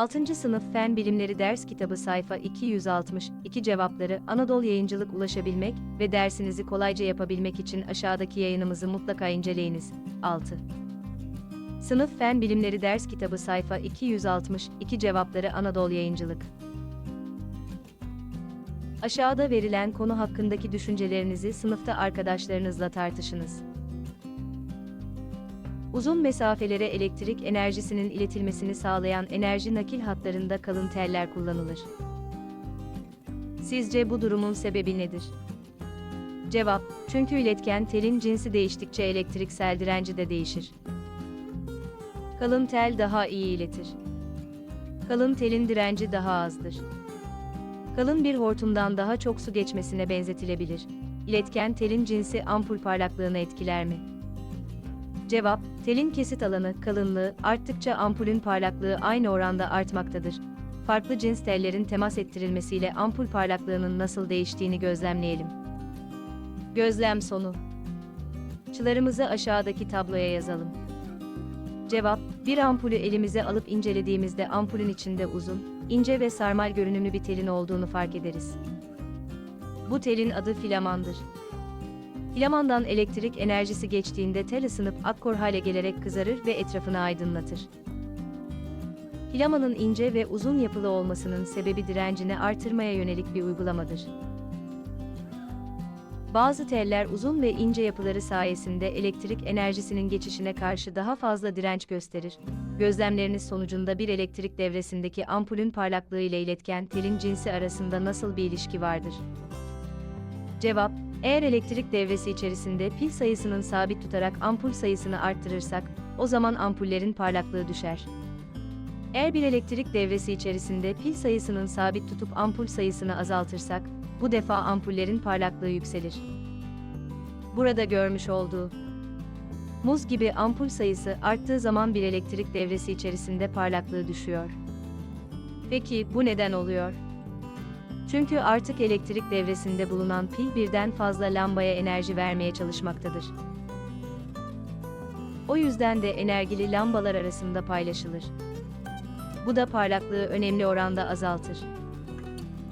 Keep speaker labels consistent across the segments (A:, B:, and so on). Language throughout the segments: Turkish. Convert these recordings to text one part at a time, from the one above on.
A: 6. Sınıf Fen Bilimleri Ders Kitabı sayfa 262 cevapları Anadolu Yayıncılık ulaşabilmek ve dersinizi kolayca yapabilmek için aşağıdaki yayınımızı mutlaka inceleyiniz. 6. Sınıf Fen Bilimleri Ders Kitabı sayfa 262 cevapları Anadolu Yayıncılık. Aşağıda verilen konu hakkındaki düşüncelerinizi sınıfta arkadaşlarınızla tartışınız. Uzun mesafelere elektrik enerjisinin iletilmesini sağlayan enerji nakil hatlarında kalın teller kullanılır. Sizce bu durumun sebebi nedir? Cevap: Çünkü iletken telin cinsi değiştikçe elektriksel direnci de değişir. Kalın tel daha iyi iletir. Kalın telin direnci daha azdır. Kalın bir hortumdan daha çok su geçmesine benzetilebilir. İletken telin cinsi ampul parlaklığını etkiler mi? Cevap, telin kesit alanı, kalınlığı arttıkça ampulün parlaklığı aynı oranda artmaktadır. Farklı cins tellerin temas ettirilmesiyle ampul parlaklığının nasıl değiştiğini gözlemleyelim. Gözlem sonu. Çılarımızı aşağıdaki tabloya yazalım. Cevap, bir ampulü elimize alıp incelediğimizde ampulün içinde uzun, ince ve sarmal görünümlü bir telin olduğunu fark ederiz. Bu telin adı filamandır. Filamandan elektrik enerjisi geçtiğinde tel ısınıp akkor hale gelerek kızarır ve etrafını aydınlatır. Filamanın ince ve uzun yapılı olmasının sebebi direncini artırmaya yönelik bir uygulamadır. Bazı teller uzun ve ince yapıları sayesinde elektrik enerjisinin geçişine karşı daha fazla direnç gösterir. Gözlemleriniz sonucunda bir elektrik devresindeki ampulün parlaklığı ile iletken telin cinsi arasında nasıl bir ilişki vardır? Cevap, eğer elektrik devresi içerisinde pil sayısının sabit tutarak ampul sayısını arttırırsak, o zaman ampullerin parlaklığı düşer. Eğer bir elektrik devresi içerisinde pil sayısının sabit tutup ampul sayısını azaltırsak, bu defa ampullerin parlaklığı yükselir. Burada görmüş olduğu muz gibi ampul sayısı arttığı zaman bir elektrik devresi içerisinde parlaklığı düşüyor. Peki bu neden oluyor? Çünkü artık elektrik devresinde bulunan pil birden fazla lambaya enerji vermeye çalışmaktadır. O yüzden de enerjili lambalar arasında paylaşılır. Bu da parlaklığı önemli oranda azaltır.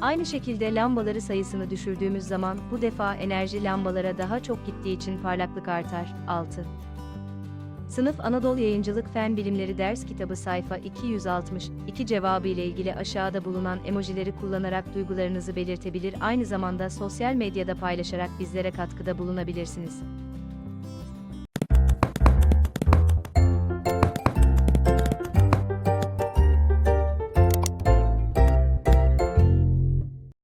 A: Aynı şekilde lambaları sayısını düşürdüğümüz zaman bu defa enerji lambalara daha çok gittiği için parlaklık artar. 6. Sınıf Anadolu Yayıncılık Fen Bilimleri Ders Kitabı sayfa 262 cevabı ile ilgili aşağıda bulunan emojileri kullanarak duygularınızı belirtebilir aynı zamanda sosyal medyada paylaşarak bizlere katkıda bulunabilirsiniz.